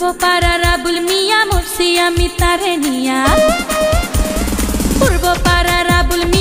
পূর্ব পাড়া রাবুল মিয়া মরছি আমি তারে নিয়া। পূর্ব পাড়া রাবুল মিয়া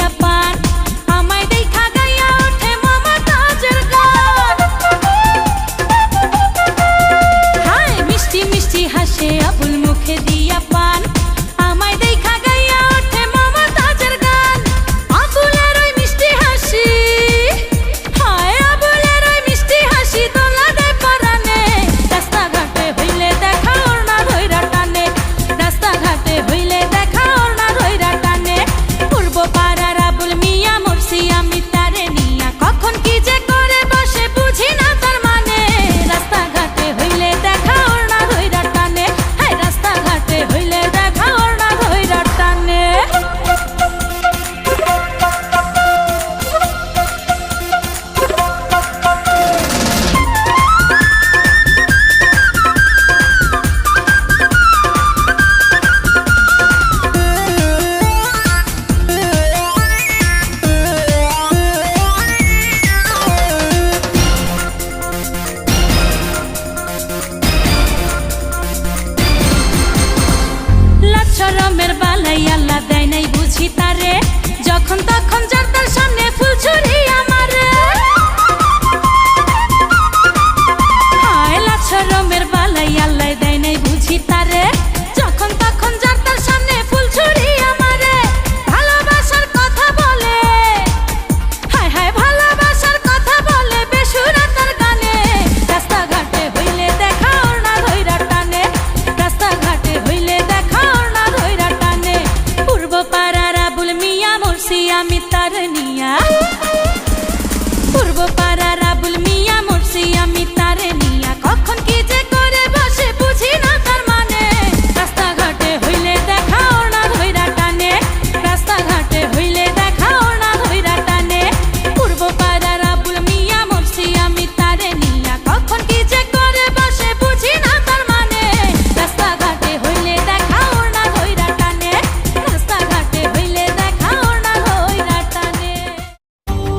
Apart. গরমের বালাই আল্লাহ দেয় নাই বুঝি তারে। যখন তখন জর্দার সামনে ফুল ছড়িয়ে